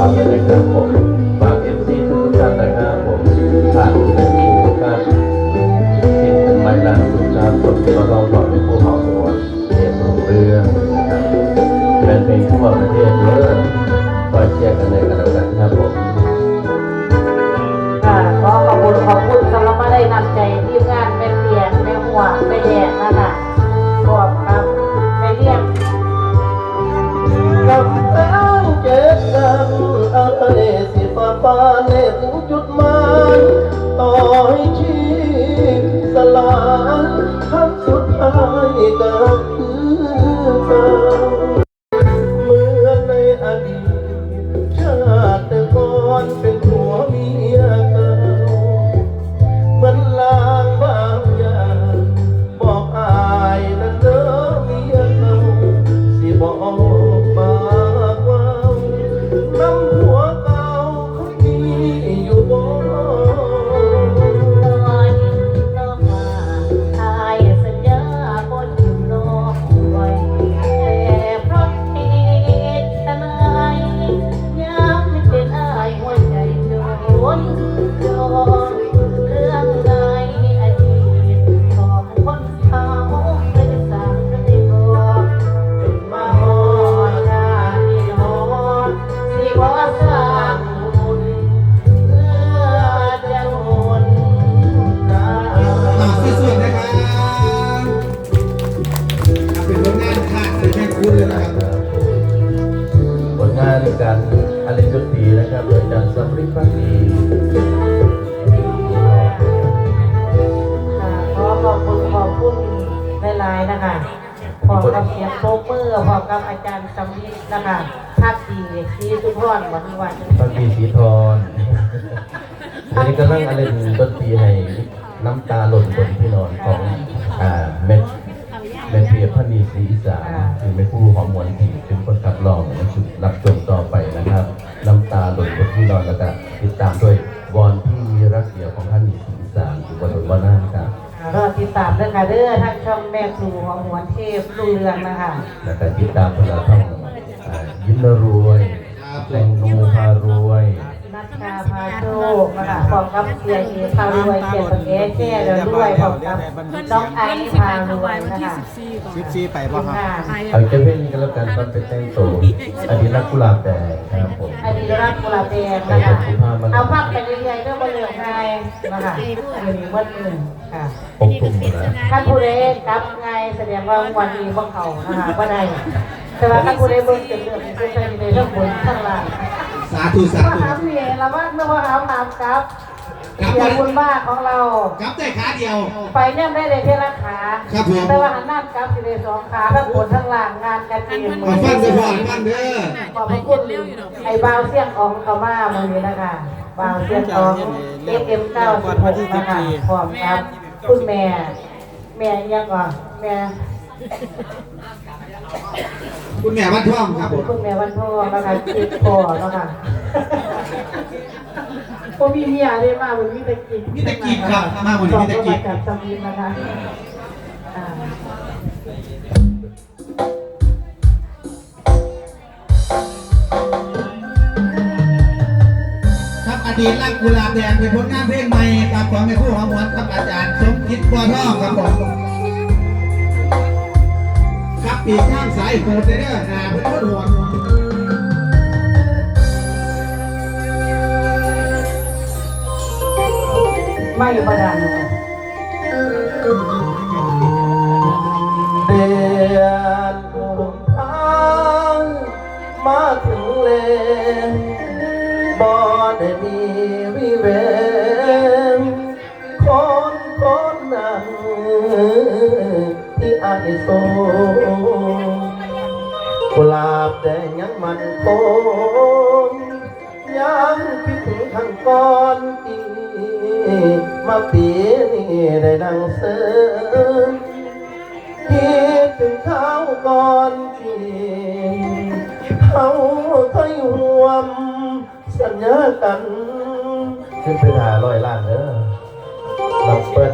ฝากเล กับอาจารย์สำลิดนะคะภาคดีซีสุพรวันวันพักดีสีทอนอันนี้ก็นั่งอลินดนตรีให้น้ำตาหล่นบนที่นอนของอ่าเม็ดเม็ดเพียรพนีศรีอีสานคือเป็นผู้หอมหวนที่เป็นคนขับร้องชุดรับชมต่อไปนะครับ น้ำตาหล่นบนที่นอนแล้วก็ติดตามด้วย ติดตามด้วยค่ะเด้อทางช่องแม่ครูของหัวนเทพรุ่งเรืองนะคะแล้วก็ติดตามพวกเราท่องอ่ายิ้มแล้วรวยแตงโมพารวยนั ชาพาโชคนะคะพร้อมกับเสียเอพารวยเสียสเกแช่แล้วด้วยพร้อมกับน้องไอซ์พารวยนะคะซิปซีไปทีป่ครับเอาจ้าเพ่นกันแล้วกันตอนเป็นแต่งตัวอันนี้รักกุหลาบแดงครับผมอดีตรักกุหลาบแดงนะคะเอาภาพไปเรื่อยๆเรื่องบนเรืองไทยนะคะอันนี้วัดหนึ่งค่ะปกคลุมหมดแล้วท่านผู้ใดกลับไงแสดงว่าวันนี้พวกเขานะคะว่าได้แต่ว่าท่านผู้เบิ่นเรื่งเป็นเรื่องในเรื่องบนข้างล่าง สาธุสาว่าธุหาเพียเราว่าเมื่อว่าหาตามครับเสียบุญบ้าของเรา กลับได้ขาเดียว ไปเนี่ยได้เลยเพียงละขาครับผม แต่ว่าหันหน้ากลับสิเลยสองขาทั้งบนทั้งล่างงานกันเองมาฟังเด้อพ่อฟังเด้อขอบพระคุณไอ้บาวเสียงอองเขามามือนี้นะคะบาวเสียงอองเอ็มเอ็มเก้าสิบหกนะคะพร้อมครับคุณแม่ แม่ยังก่อนแม่ คุณแม่วันท่องครับผมคุณแม่วันพ่อนะคะคิดพอนะคะพอมีเมียได้มามันมีแต่กินมีแต่กินครับมาวันนี้มีแต่กินจากสมีนะคะอ่าครับอดีตรักกุหลาบแดงเป็นผลงานเพลงใหม่ครับของแม่ครูหอมหวนครับอาจารย์สมคิดบัวทองครับผมครับ ปีกข้างสายโหดเด้อหาเพื่อนโหดไม่ประดานเดือนลงทางมาถึงเลนบ่ได้มีวิเวนคนคนนั้นที่อายโซ กุหลาบแดงยังมันคงยังคิดถึงข้างก่อนปีมาปีนี้ได้ดังเสริมคิดถึงเขาก่อนปีเขาเคยหวมสัญญากันขึ้นไปหาร้อยล้านเด้อลำเปิ้ล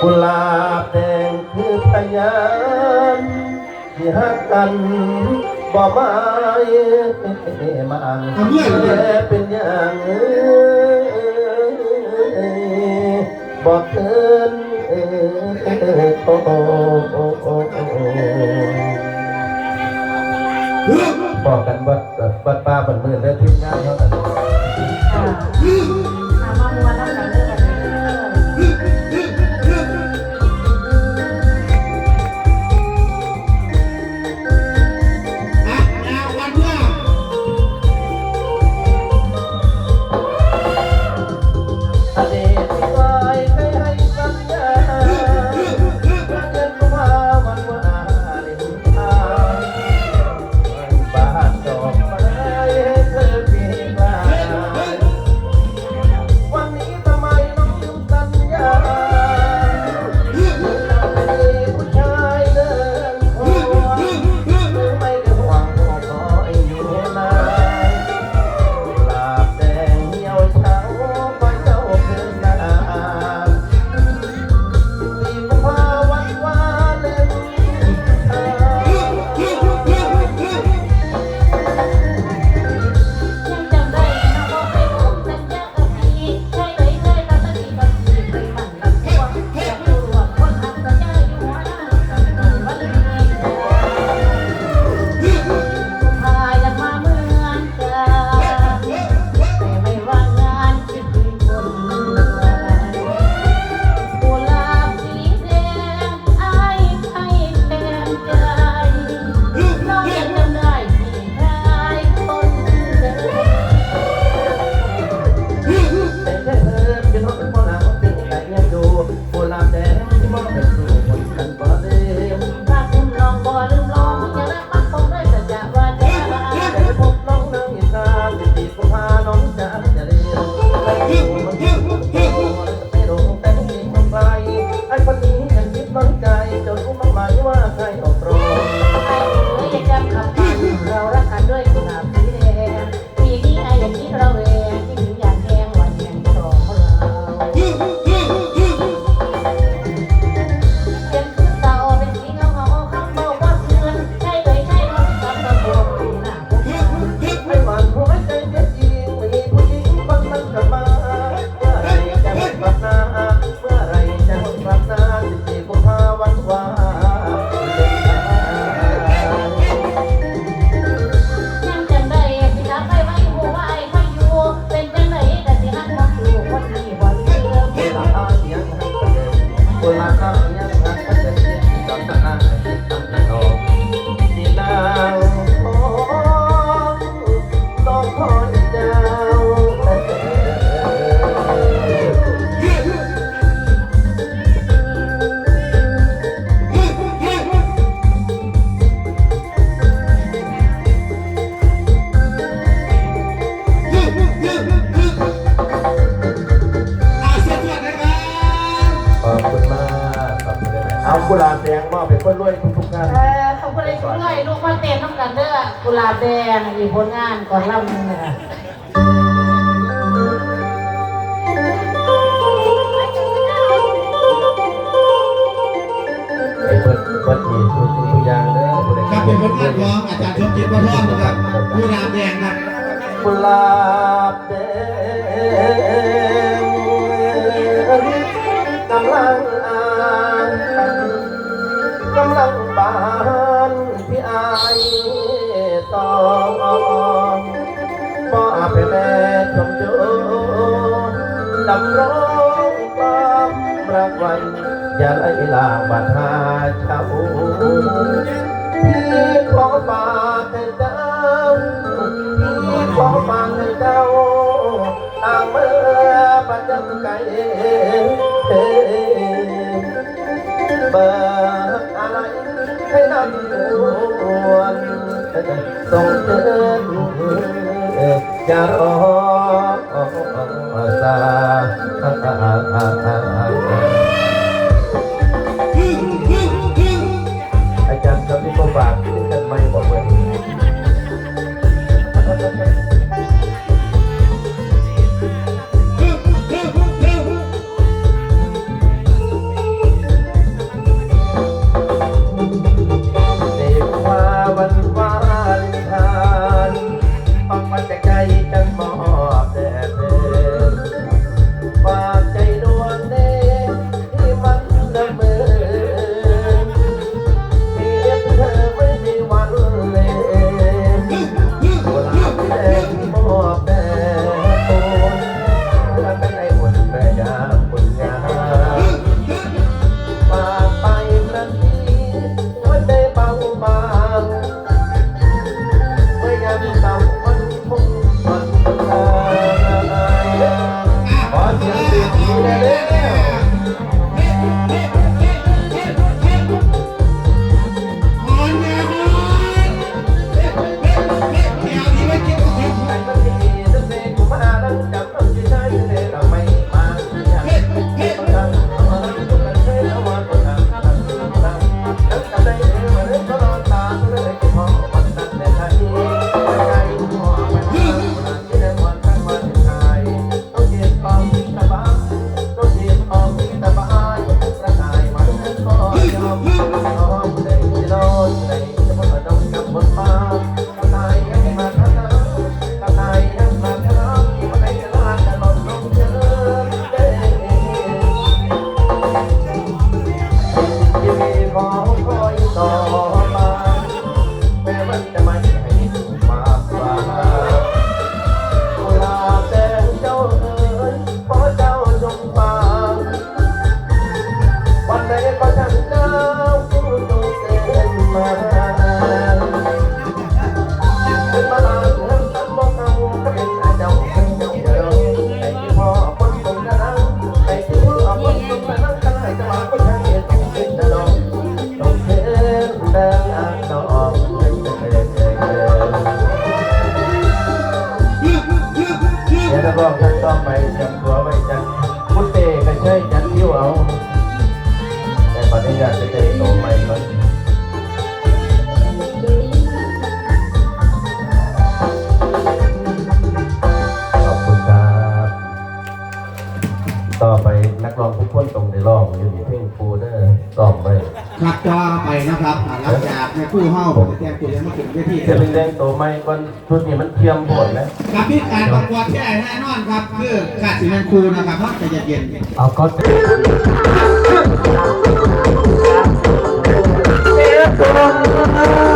กุหลาบแดงคือพยาน ที่หักกันบ่มาเอมันแค่เป็นอย่างบอกเกินโอ้บอกกันบัดบัดป้าบัดมือได้ทิ้งง่ายเขาแต่ มีผลงานก่อนเล่ามึงเนะเปิดดีทุกอย่างเลยครับเป็นผลงานของอาจารย์ชมจิตปรฒน์นะครับผู้รามแดงนะกุลาบแดงกำลังอ่านกำลัง แต่จมจมดำร้องความรักไว้อย่าไล่ลาบัดหาเจ้าพี่ขอฝากให้เจ้าพี่ขอฝากให้เจ้าทาเมื่อปัจจุบันเบิกอะไรให้นำวนต้องเดิน จะโอซอ จะได้โตใหม่ก่อนขอบคุณครับ ต่อไปนักร้องทุกคนตรงในร้องอยู่ในเพลงฟูเดอร์ซ้อมไว้ครับต่อไปนะครับอ่าหลังจากแม่คู่เฮาแจ้งตัวเรียนมาถึงเวทีจะเป็นเรื่องโตใหม่ก่อนชุดนี้มันเทียมโผลนะกับพี่การประกวดที่ไหนแน่นอนครับคือการสีแมนคูนะครับเพราะจะเย็นเอาก็ เ